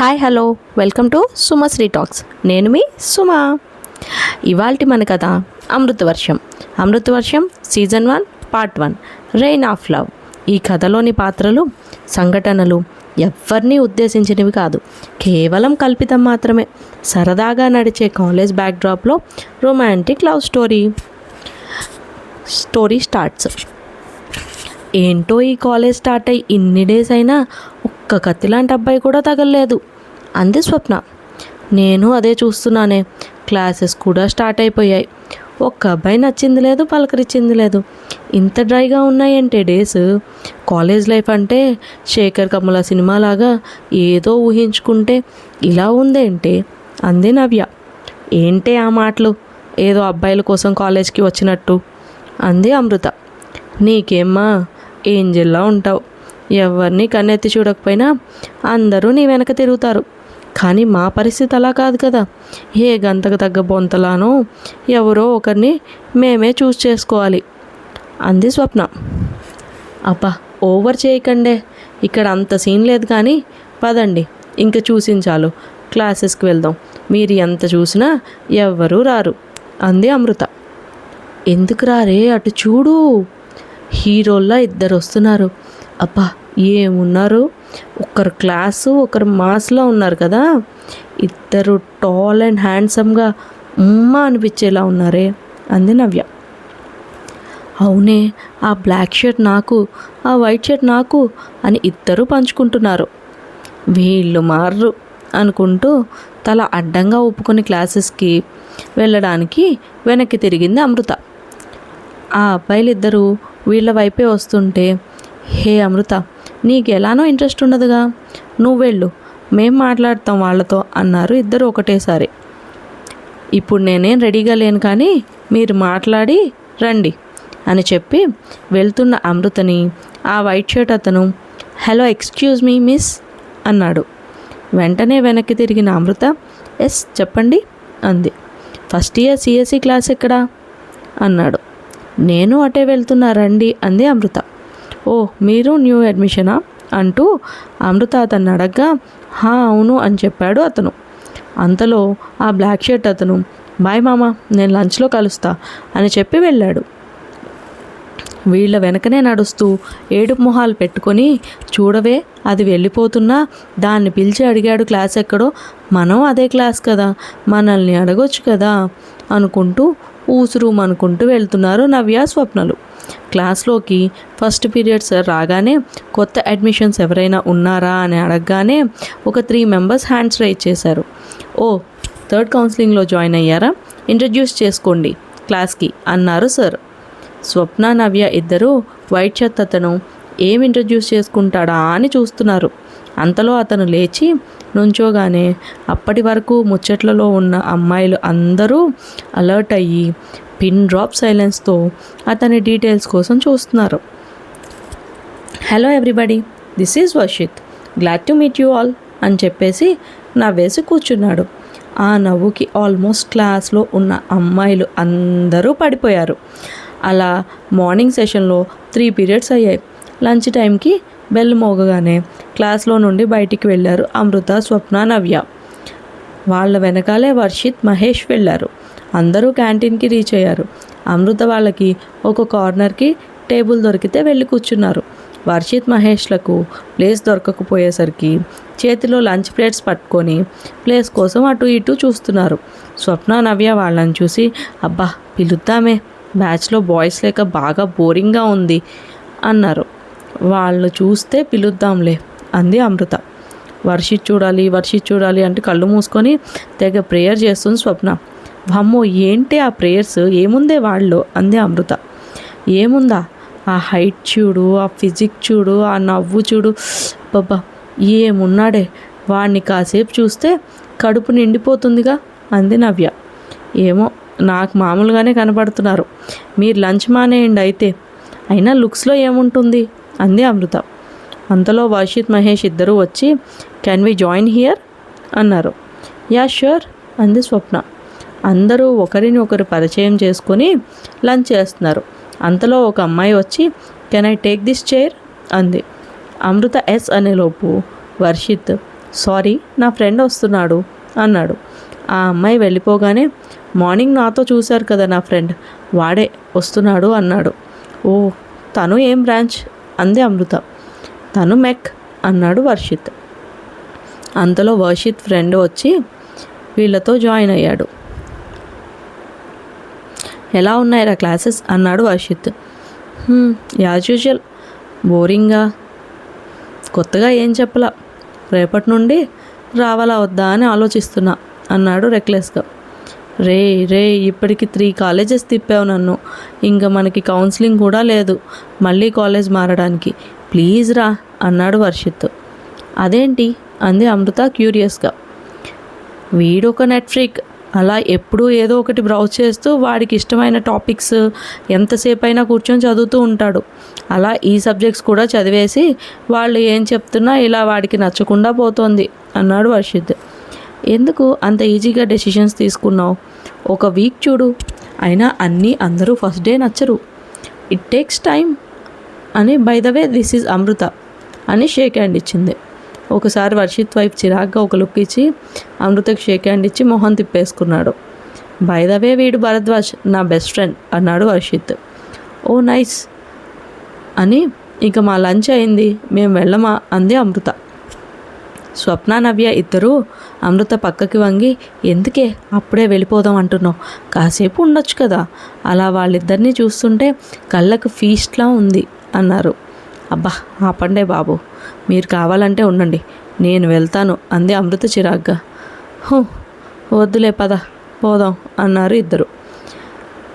Hi hello. Welcome to Sumashri talks. నేను మీ సుమ. ఇవాల్టి మన కథ Amruthavarsham Amruthavarsham season one part one rain of love. ఈ కథలోని పాత్రలు సంఘటనలు ఎవరిని ఉద్దేశించినవి కాదు. కేవలం కల్పితం మాత్రమే. సరదాగా నడిచే college బ్యాక్డ్రాప్లో romantic love story. Story starts. ఏంటో ఈ కాలేజ్ స్టార్ట్ అయ్యి ఇన్ని డేస్ అయినా ఒక్క కత్తి లాంటి అబ్బాయి కూడా తగలలేదు. అంది స్వప్న. నేను అదే చూస్తున్నానే. క్లాసెస్ కూడా స్టార్ట్ అయిపోయాయి. ఒక్క అబ్బాయి నచ్చింది లేదు పలకరించింది లేదు. ఇంత డ్రైగా ఉన్నాయంటే డేస్. కాలేజ్ లైఫ్ అంటే శేఖర్ కమల సినిమా లాగా ఏదో ఊహించుకుంటే ఇలా ఉందేంటే? అంది నవ్య. ఏంటే ఆ మాటలు? ఏదో అబ్బాయిల కోసం కాలేజ్కి వచ్చినట్టు. అంది అమృత. నీకేమ్మా? ఏంజెల్లా ఉంటావు. ఎవరిని కన్నెత్తి చూడకపోయినా అందరూ నీ వెనక తిరుగుతారు. కానీ మా పరిస్థితి అలా కాదు కదా. ఏ గంతకు తగ్గ బొంతలానో ఎవరో ఒకరిని మేమే చూస్ చేసుకోవాలి. అంది స్వప్న. అబ్బా ఓవర్ చేయకండే. ఇక్కడ అంత సీన్ లేదు కానీ పదండి ఇంక చూసించాలు క్లాసెస్కి వెళ్దాం. మీరు ఎంత చూసినా ఎవ్వరూ రారు. అంది అమృత. ఎందుకు రారే? అటు చూడు. హీరోల్లా ఇద్దరు వస్తున్నారు అబ్బా ఏమున్నారు? ఒకరు క్లాసు ఒకరు మాస్లో ఉన్నారు కదా? ఇద్దరు టాల్ అండ్ హ్యాండ్సమ్గా ఉమ్మ అనిపించేలా ఉన్నారే అంది నవ్య. అవునే ఆ బ్లాక్ షర్ట్ నాకు ఆ వైట్ షర్ట్ నాకు అని ఇద్దరూ పంచుకుంటున్నారు. వీళ్ళు మారరు అనుకుంటూ తల అడ్డంగా ఒప్పుకొని క్లాసెస్కి వెళ్ళడానికి వెనక్కి తిరిగింది అమృత. ఆ అబ్బాయిలు ఇద్దరు వీళ్ళ వైపే వస్తుంటే హే అమృత నీకు ఎలానో ఇంట్రెస్ట్ ఉండదుగా. నువ్వు వెళ్ళు మేం మాట్లాడతాం వాళ్ళతో అన్నారు ఇద్దరు ఒకటేసారి. ఇప్పుడు నేనేం రెడీగా లేను కానీ మీరు మాట్లాడి రండి అని చెప్పి వెళ్తున్న అమృతని ఆ వైట్ షర్ట్ అతను హలో ఎక్స్క్యూజ్ మీ మిస్ అన్నాడు. వెంటనే వెనక్కి తిరిగిన అమృత ఎస్ చెప్పండి అంది. ఫస్ట్ ఇయర్ సిఎస్సి క్లాస్ ఎక్కడా? అన్నాడు. నేను అటే వెళ్తున్నా రండి అంది అమృత. ఓ మీరు న్యూ అడ్మిషనా? అంటూ అమృత అతన్ని అడగ్గా హా అవును అని చెప్పాడు అతను. అంతలో ఆ బ్లాక్ షర్ట్ అతను బాయ్ మామ నేను లంచ్లో కలుస్తా అని చెప్పి వెళ్ళాడు. వీళ్ళ వెనకనే నడుస్తూ ఏడుపు మొహాలు పెట్టుకొని చూడవే అది వెళ్ళిపోతున్నా దాన్ని పిలిచి అడిగాడు క్లాస్ ఎక్కడో మనం అదే క్లాస్ కదా మనల్ని అడగొచ్చు కదా అనుకుంటూ ఊసురూమ్ అనుకుంటూ వెళ్తున్నారు నవ్య స్వప్నలు. క్లాస్లోకి ఫస్ట్ పీరియడ్ సార్ రాగానే కొత్త అడ్మిషన్స్ ఎవరైనా ఉన్నారా అని అడగగానే ఒక త్రీ మెంబర్స్ హ్యాండ్స్ రైజ్ చేశారు. ఓ థర్డ్ కౌన్సిలింగ్లో జాయిన్ అయ్యారా? ఇంట్రడ్యూస్ చేసుకోండి క్లాస్కి అన్నారు సార్. స్వప్న నవ్య ఇద్దరు వైట్ షర్ట్ అతను ఏం ఇంట్రడ్యూస్ చేసుకుంటాడా అని చూస్తున్నారు. అంతలో అతను లేచి నుంచోగానే అప్పటి వరకు ముచ్చట్లలో ఉన్న అమ్మాయిలు అందరూ అలర్ట్ అయ్యి పిన్ డ్రాప్ సైలెన్స్తో అతని డీటెయిల్స్ కోసం చూస్తున్నారు. Hello everybody this is Varshith. Glad to meet you all అని చెప్పేసి నవ్వేసి కూర్చున్నాడు. ఆ నవ్వుకి ఆల్మోస్ట్ క్లాస్లో ఉన్న అమ్మాయిలు అందరూ పడిపోయారు. అలా మార్నింగ్ సెషన్లో త్రీ పీరియడ్స్ అయ్యాయి. లంచ్ టైంకి బెల్ మోగగానే క్లాస్లో నుండి బయటికి వెళ్ళారు అమృత స్వప్న నవ్య. వాళ్ళ వెనకాలే వర్షిత్ మహేష్ వెళ్ళారు. అందరూ క్యాంటీన్కి రీచ్ అయ్యారు. అమృత వాళ్ళకి ఒక కార్నర్కి టేబుల్ దొరికితే వెళ్ళి కూర్చున్నారు. వర్షిత్ మహేష్లకు ప్లేస్ దొరకకపోయేసరికి చేతిలో లంచ్ ప్లేట్స్ పట్టుకొని ప్లేస్ కోసం అటు ఇటు చూస్తున్నారు. స్వప్న నవ్య వాళ్ళని చూసి అబ్బా పిలుద్దామే బ్యాచ్లో బాయ్స్ లేక బాగా బోరింగ్గా ఉంది అన్నారు. వాళ్ళు చూస్తే పిలుద్దాంలే అంది అమృత. వర్షి చూడాలి వర్షి చూడాలి అంటే కళ్ళు మూసుకొని తెగ ప్రేయర్ చేస్తుంది స్వప్న. అమ్మో ఏంటి ఆ ప్రేయర్స్? ఏముందే వాళ్ళు అంది అమృత. ఏముందా? ఆ హైట్ చూడు ఆ ఫిజిక్ చూడు ఆ నవ్వు చూడు. బాబా ఏమున్నాడే? వాడిని కాసేపు చూస్తే కడుపు నిండిపోతుందిగా? అంది నవ్య. ఏమో నాకు మామూలుగానే కనపడుతున్నారు. మీరు లంచ్ మానేయండి అయితే. అయినా లుక్స్లో ఏముంటుంది? అంది అమృత. అంతలో వర్షిత్ మహేష్ ఇద్దరూ వచ్చి కెన్ వి జాయిన్ హియర్ అన్నారు. యా ష్యూర్ అంది స్వప్న. అందరూ ఒకరిని ఒకరు పరిచయం చేసుకొని లంచ్ చేస్తున్నారు. అంతలో ఒక అమ్మాయి వచ్చి can I take this chair అంది. అమృత ఎస్ అనేలోపు వర్షిత్ సారీ నా ఫ్రెండ్ వస్తున్నాడు అన్నాడు. ఆ అమ్మాయి వెళ్ళిపోగానే మార్నింగ్ నాతో చూశారు కదా నా ఫ్రెండ్ వాడే వస్తున్నాడు అన్నాడు. ఓ తను ఏం బ్రాంచ్? అంది అమృత. తను మెక్ అన్నాడు వర్షిత్. అంతలో వర్షిత్ ఫ్రెండ్ వచ్చి వీళ్ళతో జాయిన్ అయ్యాడు. ఎలా ఉన్నాయిరా క్లాసెస్? అన్నాడు వర్షిత్. As usual. బోరింగా. కొత్తగా ఏం చెప్పలా? రేపటి నుండి రావాలా వద్దా అని ఆలోచిస్తున్నా అన్నాడు రెక్లెస్గా. రే రే ఇప్పటికి త్రీ కాలేజెస్ తిప్పావు నన్ను. ఇంకా మనకి కౌన్సిలింగ్ కూడా లేదు. మళ్ళీ కాలేజ్ మారడానికి. ప్లీజ్ రా అన్నాడు వర్షిత్. అదేంటి? అంది అమృత క్యూరియస్గా వీడు ఒక అలా ఎప్పుడూ ఏదో ఒకటి బ్రౌజ్ చేస్తూ వాడికి ఇష్టమైన టాపిక్స్ ఎంతసేపు అయినా కూర్చొని చదువుతూ ఉంటాడు. అలా ఈ సబ్జెక్ట్స్ కూడా చదివేసి వాళ్ళు ఏం చెప్తున్నా ఇలా వాడికి నచ్చకుండా పోతోంది అన్నాడు వర్షిత్. ఎందుకు అంత ఈజీగా డెసిషన్స్ తీసుకున్నావు? ఒక వీక్ చూడు. అయినా అన్నీ అందరూ ఫస్ట్ డే నచ్చరు. ఇట్ టేక్స్ టైం అని by the way this is Amrutha అని షేక్ హ్యాండ్ ఇచ్చింది. ఒకసారి వర్షిత్ వైపు చిరాగ్గా ఒక లుక్ ఇచ్చి అమృతకు షేక్ హ్యాండ్ ఇచ్చి మొహం తిప్పేసుకున్నాడు. బై ద వే వీడు భరద్వాజ్ నా బెస్ట్ ఫ్రెండ్ అన్నాడు వర్షిత్ ఓ నైస్ అని ఇక మా లంచ్ అయింది. మేము వెళ్ళమా? అంది అమృత స్వప్న నవ్య ఇద్దరూ అమృత పక్కకి వంగి ఎందుకే? అప్పుడే వెళ్ళిపోదాం అంటున్నావు. కాసేపు ఉండొచ్చు కదా. అలా వాళ్ళిద్దరినీ చూస్తుంటే కళ్ళకు ఫీస్ట్లా ఉంది అన్నారు. అబ్బా ఆపండే బాబు. మీరు కావాలంటే ఉండండి. నేను వెళ్తాను అంది అమృత చిరాగ్గా. హో వద్దులే పద పోదాం అన్నారు ఇద్దరు.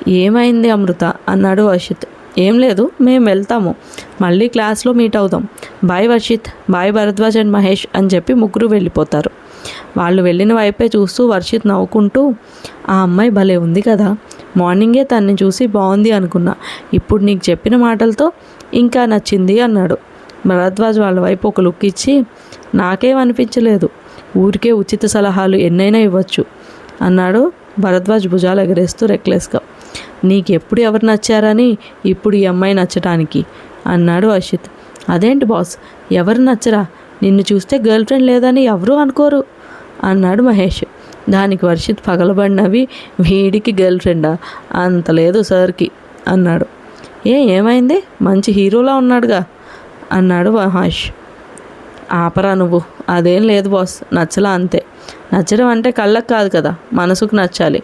ఏమైంది అమృత? అన్నాడు అషిత్ ఏం లేదు మేము వెళ్తాము. మళ్ళీ క్లాస్లో మీట్ అవుదాం. Bye Varshith bye Bharadwaj and Mahesh అని చెప్పి ముగ్గురు వెళ్ళిపోతారు. వాళ్ళు వెళ్ళిన వైపే చూస్తూ వర్షిత్ నవ్వుకుంటూ ఆ అమ్మాయి భలే ఉంది కదా. మార్నింగే తన్ని చూసి బాగుంది అనుకున్నా. ఇప్పుడు నీకు చెప్పిన మాటలతో ఇంకా నచ్చింది అన్నాడు. భరద్వాజ్ వాళ్ళ వైపు ఒక లుక్ ఇచ్చి నాకేం అనిపించలేదు. ఊరికే ఉచిత సలహాలు ఎన్నైనా ఇవ్వచ్చు అన్నాడు భరద్వాజ్ భుజాలు ఎగరేస్తూ రెక్లెస్గా నీకెప్పుడు ఎవరు నచ్చారని ఇప్పుడు ఈ అమ్మాయి నచ్చటానికి అన్నాడు అషిత్ అదేంటి బాస్? ఎవరు నచ్చరా? నిన్ను చూస్తే గర్ల్ ఫ్రెండ్ లేదని ఎవరూ అనుకోరు అన్నాడు మహేష్. దానికి వర్షిత్ పగలబడినవి వీడికి గర్ల్ ఫ్రెండా? అంత లేదు సార్కి అన్నాడు. ఏ ఏమైంది? మంచి హీరోలా ఉన్నాడుగా అన్నాడు మహేష్. ఆపరా నువ్వు అదేం లేదు బాస్ నచ్చలా అంతే. నచ్చడం అంటే కళ్ళకు కాదు కదా మనసుకు నచ్చాలి.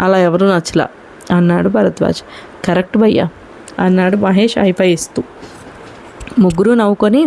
అలా ఎవరు నచ్చలా. అన్నాడు భరద్వాజ్. కరెక్ట్ భయ్యా అన్నాడు మహేష్ హైఫై ఇస్తూ ముగ్గురు నవ్వుకొని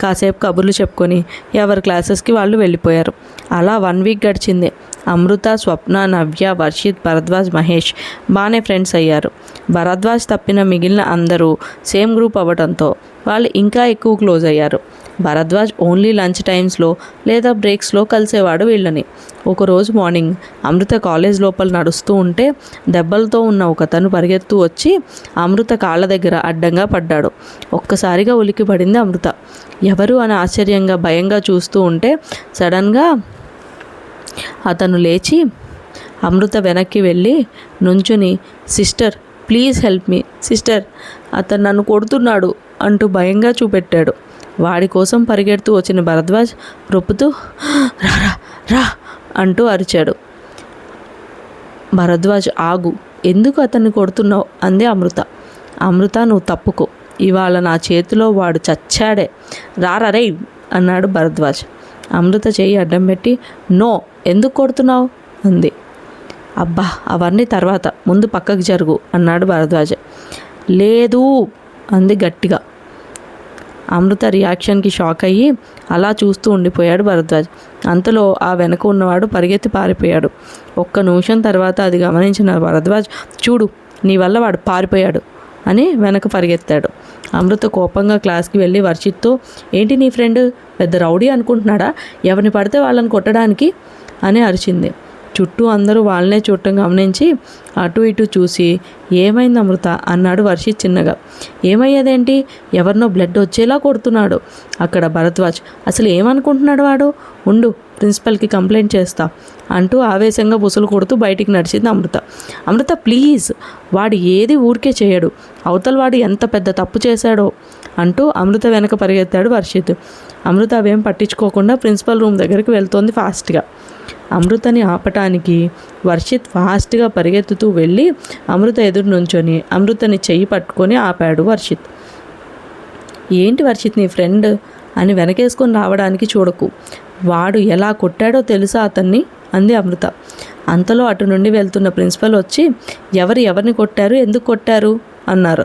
కాసేపు కబుర్లు చెప్పుకొని ఎవరి క్లాసెస్కి వాళ్ళు వెళ్ళిపోయారు. అలా వన్ వీక్ గడిచింది. అమృత స్వప్న నవ్య వర్షిత్ భరద్వాజ్ మహేష్ బాగానే ఫ్రెండ్స్ అయ్యారు. భరద్వాజ్ తప్పిన మిగిలిన అందరూ సేమ్ గ్రూప్ అవ్వడంతో వాళ్ళు ఇంకా ఎక్కువ క్లోజ్ అయ్యారు. భరద్వాజ్ ఓన్లీ లంచ్ టైమ్స్లో లేదా బ్రేక్స్లో కలిసేవాడు వీళ్ళని. ఒకరోజు మార్నింగ్ అమృత కాలేజ్ లోపల నడుస్తూ ఉంటే దెబ్బలతో ఉన్న ఒకతను పరిగెత్తు వచ్చి అమృత కాళ్ళ దగ్గర అడ్డంగా పడ్డాడు. ఒక్కసారిగా ఉలికి పడింది అమృత. ఎవరు అని ఆశ్చర్యంగా భయంగా చూస్తూ ఉంటే సడన్గా అతను లేచి అమృత వెనక్కి వెళ్ళి నుంచుని sister please help me sister అతను నన్ను కొడుతున్నాడు అంటూ భయంగా చూపెట్టాడు. వాడి కోసం పరిగెడుతూ వచ్చిన భరద్వాజ్ రొప్పుతూ రా రా అంటూ అరిచాడు. భరద్వాజ్ ఆగు ఎందుకు అతన్ని కొడుతున్నావు? అంది అమృత. అమృత నువ్వు తప్పుకో. ఇవాళ నా చేతిలో వాడు చచ్చాడే. రారరే అన్నాడు భరద్వాజ్. అమృత చేయి అడ్డం పెట్టి నో ఎందుకు కొడుతున్నావు? అంది. అబ్బా అవన్నీ తర్వాత. ముందు పక్కకు జరుగు అన్నాడు భరద్వాజ్. లేదు అంది గట్టిగా. అమృత రియాక్షన్కి షాక్ అయ్యి అలా చూస్తూ ఉండిపోయాడు భరద్వాజ్. అంతలో ఆ వెనక ఉన్నవాడు పరిగెత్తి పారిపోయాడు. ఒక్క నిమిషం తర్వాత అది గమనించిన భరద్వాజ్ చూడు నీ వల్ల వాడు పారిపోయాడు అని వెనక పరిగెత్తాడు. అమృత కోపంగా క్లాస్కి వెళ్ళి వర్షిత్తో ఏంటి నీ ఫ్రెండ్? పెద్ద రౌడీ అనుకుంటున్నాడా? ఎవరిని పడితే వాళ్ళని కొట్టడానికి? అని అరిచింది. చుట్టూ అందరూ వాళ్ళనే చూడటం గమనించి అటు ఇటు చూసి ఏమైంది అమృత? అన్నాడు వర్షిత్ చిన్నగా. ఏమయ్యేదేంటి? ఎవరినో బ్లడ్ వచ్చేలా కొడుతున్నాడు. అక్కడ భరద్వాజ్ అసలు ఏమనుకుంటున్నాడు వాడు? ఉండు ప్రిన్సిపల్కి కంప్లైంట్ చేస్తా. అంటూ ఆవేశంగా బుసలు కొడుతూ బయటికి నడిచింది అమృత. అమృత ప్లీజ్! వాడు ఏది ఊరికే చేయడు. అవతల వాడు ఎంత పెద్ద తప్పు చేశాడో అంటూ అమృత వెనక పరిగెత్తాడు వర్షిత్. అమృత అవేం పట్టించుకోకుండా ప్రిన్సిపల్ రూమ్ దగ్గరికి వెళ్తోంది ఫాస్ట్గా. అమృతని ఆపటానికి వర్షిత్ ఫాస్ట్గా పరిగెత్తుతూ వెళ్ళి అమృత ఎదురు నుంచొని అమృతని చెయ్యి పట్టుకొని ఆపాడు వర్షిత్. ఏంటి వర్షిత్ నీ ఫ్రెండ్ అని వెనకేసుకొని రావడానికి చూడకు. వాడు ఎలా కొట్టాడో తెలుసా అతన్ని అంది అమృత. అంతలో అటు నుండి వెళ్తున్న ప్రిన్సిపల్ వచ్చి ఎవరు ఎవరిని కొట్టారు? ఎందుకు కొట్టారు అన్నారు.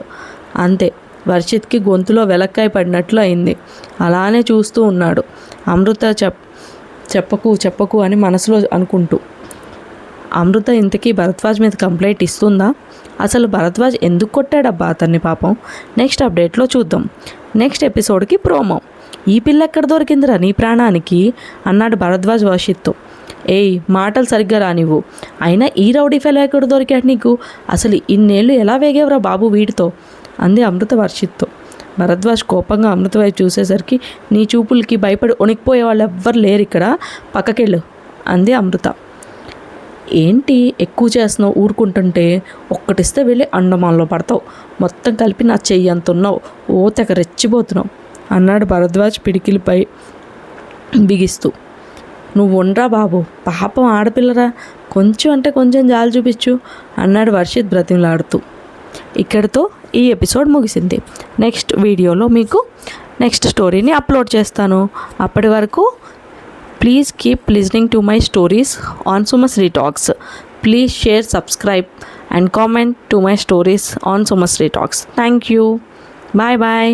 అంతే. వర్షిత్కి గొంతులో వెలక్కాయ పడినట్లు అయింది. అలానే చూస్తూ ఉన్నాడు. అమృత చెప్ చెప్పకు చెప్పకు అని మనసులో అనుకుంటూ. అమృత ఇంతకీ భరద్వాజ్ మీద కంప్లైంట్ ఇస్తుందా? అసలు భరద్వాజ్ ఎందుకు కొట్టాడబ్బా అతన్ని పాపం? నెక్స్ట్ అప్డేట్లో చూద్దాం. నెక్స్ట్ ఎపిసోడ్కి ప్రోమో. ఈ పిల్ల ఎక్కడ దొరికిందిరా నీ ప్రాణానికి? అన్నాడు భరద్వాజ్ వర్షిత్తు ఏయ్ మాటలు సరిగ్గా రానివ్వు. అయినా ఈ రౌడీ ఫెలో ఎక్కడ దొరికాడు నీకు? అసలు ఇన్నేళ్ళు ఎలా వేగేవరా బాబు వీటితో అంది అమృత వర్షిత్తో. భరద్వాజ్ కోపంగా అమృత వైపు చూసేసరికి నీ చూపులకి భయపడి వణికిపోయే వాళ్ళు ఎవ్వరు లేరు ఇక్కడ. పక్కకెళ్ళు అంది అమృత. ఏంటి ఎక్కువ చేస్తున్నావు ఊరుకుంటుంటే? ఒక్కటిస్తే వెళ్ళి అండమాన్లో పడతావు. మొత్తం కలిపి నా చెయ్యి అంత ఉన్నావు. ఓ తెగ రెచ్చిపోతున్నావు అన్నాడు భరద్వాజ్ పిడికిలిపై బిగిస్తూ. నువ్వు ఉండరా బాబు. పాపం ఆడపిల్లరా. కొంచెం అంటే కొంచెం జాలి చూపించు అన్నాడు వర్షిత్ బ్రతిమలాడుతూ. ఇక్కడితో ఈ ఎపిసోడ్ ముగిసింది. నెక్స్ట్ వీడియోలో మీకు నెక్స్ట్ స్టోరీని అప్లోడ్ చేస్తాను. అప్పటి వరకు please keep listening to my stories on Sumashri talks please share subscribe and comment to my stories on Sumashri talks thank you. Bye bye.